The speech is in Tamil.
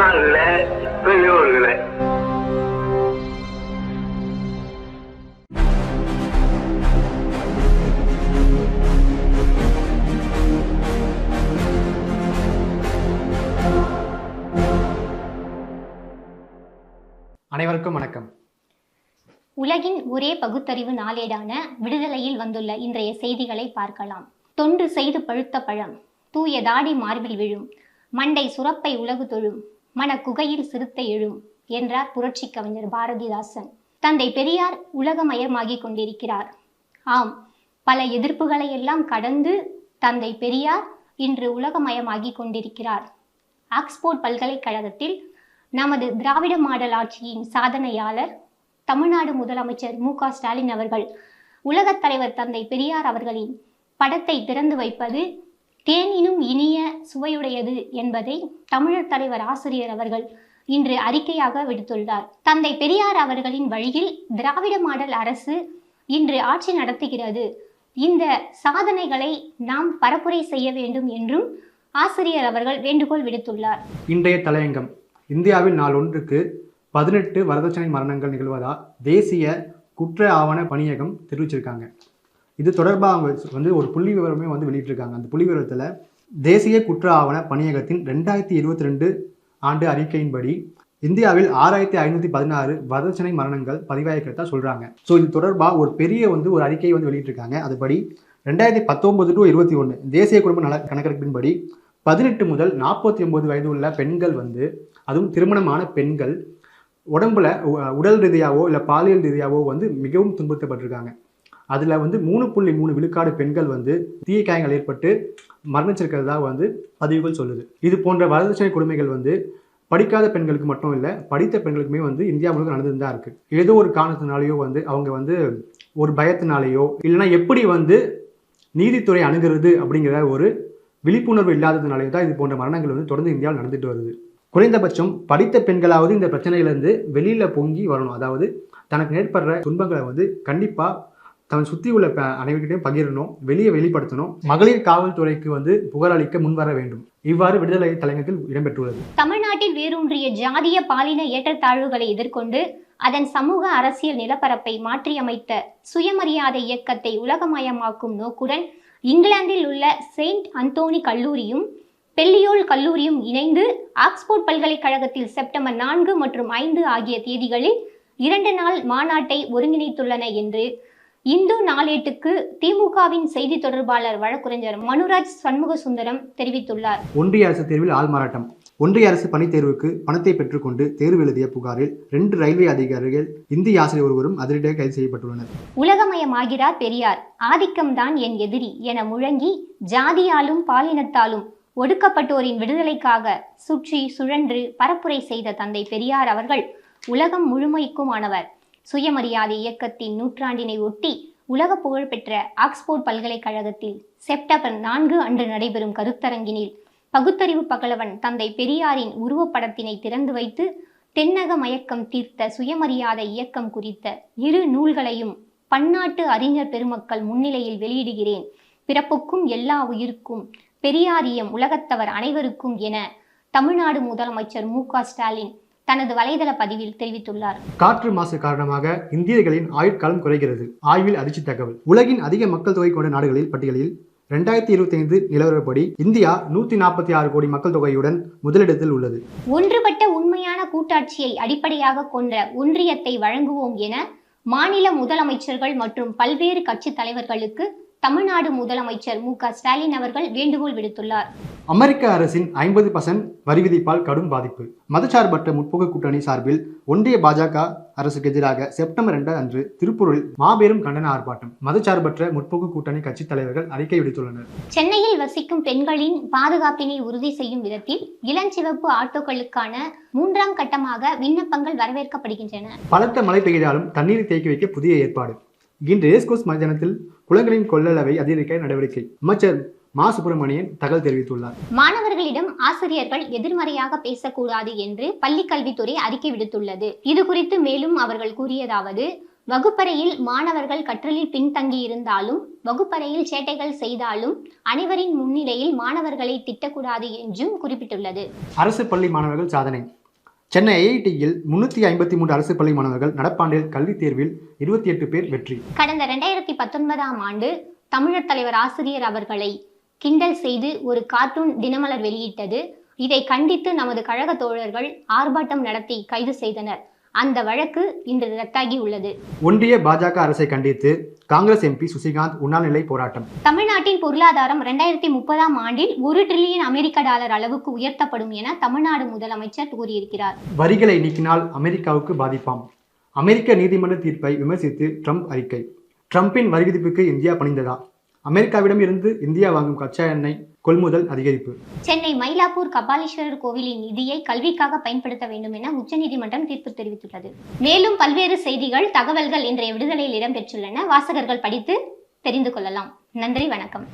தாய்மார்கள பெரியோர்களே. அனைவருக்கும் வணக்கம். உலகின் ஒரே பகுத்தறிவு நாளேடான விடுதலையில் வந்துள்ள இன்றைய செய்திகளை பார்க்கலாம். தொன்று செய்து பழுத்த பழம் தூய தாடி மார்பில் விழும் மண்டை சுரப்பை உலகு தொழும் மன குகையில் சிறுத்தை எழும் என்றார் புரட்சி கவிஞர் பாரதிதாசன். தந்தை பெரியார் உலகமயமாகி கொண்டிருக்கிறார். ஆம் பல எதிர்ப்புகளை எல்லாம் கடந்து தந்தை பெரியார் இன்று உலகமயமாகிக் கொண்டிருக்கிறார். ஆக்ஸ்போர்ட் பல்கலைக்கழகத்தில் நமது திராவிட மாடல் ஆட்சியின் சாதனையாளர் தமிழ்நாடு முதலமைச்சர் மு. க. ஸ்டாலின் அவர்கள் உலகத் தலைவர் தந்தை பெரியார் அவர்களின் படத்தை திறந்து வைப்பது தேனினும் இனிய சுவையுடையது என்பதை தமிழர் தலைவர் ஆசிரியர் அவர்கள் இன்று அறிக்கையாக விடுத்துள்ளார். தந்தை பெரியார் அவர்களின் வழியில் திராவிட மாடல் அரசு இன்று ஆட்சி நடத்துகிறது. இந்த சாதனைகளை நாம் பரப்புரை செய்ய வேண்டும் என்றும் ஆசிரியர் அவர்கள் வேண்டுகோள் விடுத்துள்ளார். இன்றைய தலையங்கம் இந்தியாவில் நாள் ஒன்றுக்கு பதினெட்டு வரதட்சணை மரணங்கள் நிகழ்வதா தேசிய குற்ற ஆவண பணியகம் தெரிவிச்சிருக்காங்க. இது தொடர்பாக அவங்க வந்து ஒரு புள்ளி விவரமே வந்து வெளியிட்டிருக்காங்க. அந்த புள்ளி விவரத்தில் தேசிய குற்ற ஆவண பணியகத்தின் ரெண்டாயிரத்தி இருபத்தி ரெண்டு ஆண்டு அறிக்கையின்படி இந்தியாவில் ஆறாயிரத்தி ஐநூற்றி பதினாறு வரதட்சணை மரணங்கள் பதிவாயிருக்கிறதா சொல்கிறாங்க ஸோ இது தொடர்பாக ஒரு பெரிய வந்து ஒரு அறிக்கையை வந்து வெளியிட்டிருக்காங்க. அதுபடி ரெண்டாயிரத்தி பத்தொம்பது டு இருபத்தி ஒன்று தேசிய குடும்ப நல கணக்கெடுப்பின்படி பதினெட்டு முதல் நாற்பத்தி ஒம்பது வயது உள்ள பெண்கள் வந்து அதுவும் திருமணமான பெண்கள் உடம்புல உடல் ரீதியாவோ இல்லை பாலியல் ரீதியாவோ வந்து மிகவும் துன்புறுத்தப்பட்டிருக்காங்க. அதில் வந்து மூணு புள்ளி மூணு விழுக்காடு பெண்கள் வந்து தீய காயங்கள் ஏற்பட்டு மரணிச்சிருக்கிறதா வந்து பதிவுகள் சொல்லுது. இது போன்ற வரதட்சணை கொடுமைகள் வந்து படிக்காத பெண்களுக்கு மட்டும் இல்லை படித்த பெண்களுக்குமே வந்து இந்தியா முழுக்க நடந்துட்டு தான் இருக்கு. ஏதோ ஒரு காரணத்தினாலேயோ வந்து அவங்க வந்து ஒரு பயத்தினாலேயோ இல்லைன்னா எப்படி வந்து நீதித்துறை அணுகிறது அப்படிங்கிற ஒரு விழிப்புணர்வு இல்லாததுனாலே தான் இது போன்ற மரணங்கள் வந்து தொடர்ந்து இந்தியாவில் நடந்துட்டு வருது. குறைந்தபட்சம் படித்த பெண்களாவது இந்த பிரச்சனையிலேருந்து வெளியில் பொங்கி வரணும். அதாவது தனக்கு ஏற்படுற துன்பங்களை வந்து கண்டிப்பாக தன் சுற்றி உள்ள அனைவர்கிட்டையும் பகிரணும் வெளியே வெளிப்படுத்தணும். மகளிர் காவல்துறைக்கு வந்து புகார் அளிக்க முன்வர வேண்டும். இவ்வாறு விடுதலை தலைமையில் இடம்பெற்றுள்ளது. தமிழ்நாட்டில் வேரூன்றிய ஜாதிய பாலின ஏற்றத்தாழ்வுகளை எதிர்கொண்டு அதன் சமூக அரசியல் நிலப்பரப்பை மாற்றியமைத்த சுயமரியாதை இயக்கத்தை உலகமயமாக்கும் நோக்குடன் இங்கிலாந்தில் உள்ள செயின்ட் அந்தோனி கல்லூரியும் பெல்லியோல் கல்லூரியும் இணைந்து ஆக்ஸ்போர்ட் பல்கலைக்கழகத்தில் செப்டம்பர் நான்கு மற்றும் ஐந்து ஆகிய தேதிகளில் இரண்டு நாள் மாநாட்டை ஒருங்கிணைத்துள்ளன என்று இந்து நாளேட்டுக்கு திமுகவின் செய்தி தொடர்பாளர் வழக்குரைஞர் மனுராஜ் சண்முக சுந்தரம் தெரிவித்துள்ளார். ஒன்றிய அரசு தேர்வில் ஆள்மாறாட்டம் ஒன்றிய அரசு பணித் தேர்வுக்கு பணத்தை பெற்றுக்கொண்டு தேர்வு எழுதிய புகாரில் ரெண்டு ரயில்வே அதிகாரிகள் இந்திய ஆசிரியர் ஒருவரும் அதிரடியாக கைது செய்யப்பட்டுள்ளனர். உலகமயமாகிறார் பெரியார். ஆதிக்கம்தான் என் எதிரி என முழங்கி ஜாதியாலும் பாலினத்தாலும் ஒடுக்கப்பட்டோரின் விடுதலைக்காக சுற்றி சுழன்று பரப்புரை செய்த தந்தை பெரியார் அவர்கள் உலகம் முழுமைக்குமானவர். சுயமரியாதை இயக்கத்தின் நூற்றாண்டினை ஒட்டி உலக புகழ்பெற்ற ஆக்ஸ்போர்ட் பல்கலைக்கழகத்தில் செப்டம்பர் நான்கு அன்று நடைபெறும் கருத்தரங்கினில் பகுத்தறிவு பகலவன் தந்தை பெரியாரின் உருவப்படத்தினை திறந்து வைத்து தென்னக மயக்கம் தீர்த்த சுயமரியாதை இயக்கம் குறித்த இரு நூல்களையும் பன்னாட்டு அறிஞர் பெருமக்கள் முன்னிலையில் வெளியிடுகிறேன். பிறப்புக்கும் எல்லா உயிருக்கும் பெரியாரியம் உலகத்தவர் அனைவருக்கும் என தமிழ்நாடு முதலமைச்சர் மு க ஸ்டாலின் தனது வலைதள பதிவில் தெரிவித்துள்ளார். காற்று மாசு காரணமாக இந்தியர்களின் ஆயுட்காலம் குறைகிறது. ஆய்வில் அதிர்ச்சி தகவல். உலகின் அதிக மக்கள் தொகை கொண்ட நாடுகளில் பட்டியலில் ரெண்டாயிரத்தி இருபத்தி ஐந்து நிலவரப்படி இந்தியா நூற்றி நாற்பத்தி ஆறு கோடி மக்கள் தொகையுடன் முதலிடத்தில் உள்ளது. ஒன்றுபட்ட உண்மையான கூட்டாட்சியை அடிப்படையாக கொண்ட ஒன்றியத்தை வழங்குவோம் என மாநில முதலமைச்சர்கள் மற்றும் பல்வேறு கட்சி தலைவர்களுக்கு தமிழ்நாடு முதலமைச்சர் மு க ஸ்டாலின் அவர்கள் வேண்டுகோள் விடுத்துள்ளார். அமெரிக்க அரசின் ஐம்பது பர்சன்ட் வரி விதிப்பால் கடும் பாதிப்பு. மதச்சார்பற்ற முற்போக்கு கூட்டணி சார்பில் ஒன்றிய பாஜக அரசுக்கு எதிராக செப்டம்பர் இரண்டு அன்று திருப்பூரில் மாபெரும் கண்டன ஆர்ப்பாட்டம். மதச்சார்பற்ற முற்போக்கு கூட்டணி கட்சித் தலைவர்கள் அறிக்கை விடுத்துள்ளனர். சென்னையில் வசிக்கும் பெண்களின் பாதுகாப்பினை உறுதி செய்யும் விதத்தில் இளஞ்சிவப்பு ஆட்டோக்களுக்கான மூன்றாம் கட்டமாக விண்ணப்பங்கள் வரவேற்கப்படுகின்றன. பலத்த மழை பெய்தாலும் தண்ணீரை தேக்கி வைக்க புதிய ஏற்பாடு. இன்று ரேஸ்கோஸ் மைதானத்தில் குளங்களின் கொள்ளளவை அதிகரிக்க நடவடிக்கை. அமைச்சர் மா. சுப்பிரமணியன் தகவல் தெரிவித்துள்ளார். மாணவர்களிடம் ஆசிரியர்கள் எதிர்மறையாக பேசக்கூடாது என்று பள்ளி கல்வித்துறை அறிக்கை விடுத்துள்ளது. இது குறித்து மேலும் அவர்கள் கூறியதாவது வகுப்பறையில் மாணவர்கள் கற்றலில் பின்தங்கி இருந்தாலும் வகுப்பறையில் சேட்டைகள் செய்தாலும் அனைவரின் முன்னிலையில் மாணவர்களை திட்டக்கூடாது என்றும் குறிப்பிட்டுள்ளது. அரசு பள்ளி மாணவர்கள் சாதனை. சென்னை ஐஐடியில் முன்னூற்றி ஐம்பத்தி மூன்று அரசு பள்ளி மாணவர்கள் நடப்பாண்டில் கல்வித் தேர்வில் இருபத்தி எட்டு பேர் வெற்றி. கடந்த ரெண்டாயிரத்தி பத்தொன்பதாம் ஆண்டு தமிழர் தலைவர் ஆசிரியர் அவர்களை கிண்டல் செய்து ஒரு கார்ட்டூன் தினமலர் வெளியிட்டது. இதை கண்டித்து நமது கழக தோழர்கள் ஆர்ப்பாட்டம் நடத்தி கைது செய்தனர். அந்த வழக்கு இன்று ரத்தாகி உள்ளது. ஒன்றிய பாஜக அரசை கண்டித்து காங்கிரஸ் எம்பி சுசிகாந்த் உண்ணாநிலை போராட்டம். தமிழ்நாட்டின் பொருளாதாரம் ரெண்டாயிரத்தி முப்பதாம் ஆண்டில் ஒரு டிரில்லியன் அமெரிக்க டாலர் அளவுக்கு உயர்த்தப்படும் என தமிழ்நாடு முதலமைச்சர் கூறியிருக்கிறார். வரிகளை நீக்கினால் அமெரிக்காவுக்கு பாதிப்பாம். அமெரிக்க நீதிமன்ற தீர்ப்பை விமர்சித்து ட்ரம்ப் அறிக்கை. ட்ரம்பின் வரி விதிப்புக்கு இந்தியா பணிந்ததா? அமெரிக்காவிடம் இருந்து இந்தியா வாங்கும் கச்சா எண்ணெய் கொள்முதல் அதிகரிப்பு. சென்னை மயிலாப்பூர் கபாலீஸ்வரர் கோவிலின் நிதியை கல்விக்காக பயன்படுத்த வேண்டும் என உச்சநீதிமன்றம் தீர்ப்பு தெரிவித்துள்ளது. மேலும் பல்வேறு செய்திகள் தகவல்கள் இன்றைய விடுதலையில் இடம்பெற்றுள்ளன. வாசகர்கள் படித்து தெரிந்து கொள்ளலாம். நன்றி வணக்கம்.